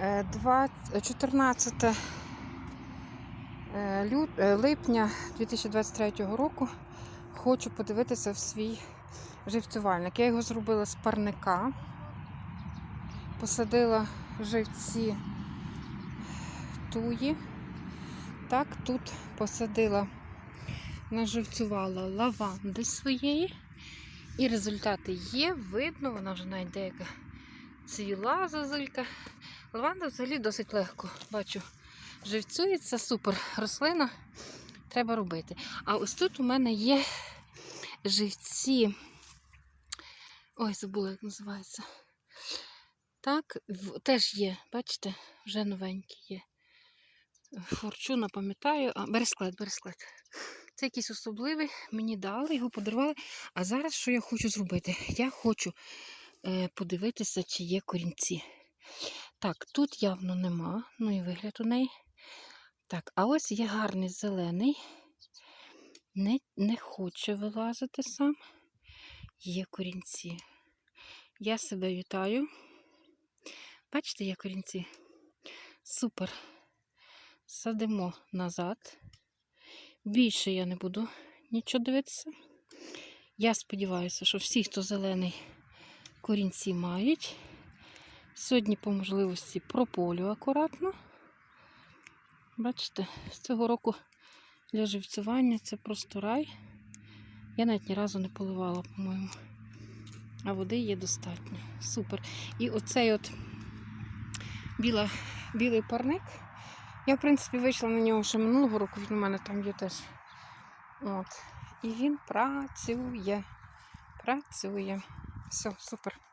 Е, два- 14 е, лют- е, липня 2023 року хочу подивитися в свій живцювальник. Я його зробила з парника, посадила живці туї. Так, тут посадила, наживцювала лаванди своєї. І результати є, видно, вона вже навіть деяка цвіла зазулька. Лаванда взагалі досить легко. Бачу, живцюється, супер рослина. Треба робити. А ось тут у мене є живці. Ой, забула, як називається. Так, теж є, бачите, вже новенькі є. Форчуна, пам'ятаю, а бересклет, бересклет. Це якийсь особливий, мені дали, його подарували. А зараз що я хочу зробити? Я хочу е, подивитися, чи є корінці. Так, тут явно нема, ну і вигляд у неї. Так, а ось є гарний зелений. Не, не хоче вилазити сам. Є корінці. Я себе вітаю. Бачите, є корінці? Супер. Садимо назад. Більше я не буду нічого дивитися. Я сподіваюся, що всі, хто зелений, корінці мають. Сьогодні, по можливості, прополю акуратно. Бачите, з цього року для живцювання це просто рай. Я навіть ні разу не поливала, по-моєму. А води є достатньо. Супер. І оцей от біла, білий парник. Я, в принципі, вийшла на нього ще минулого року, він у мене там є теж. От. І він працює. Працює. Все, супер.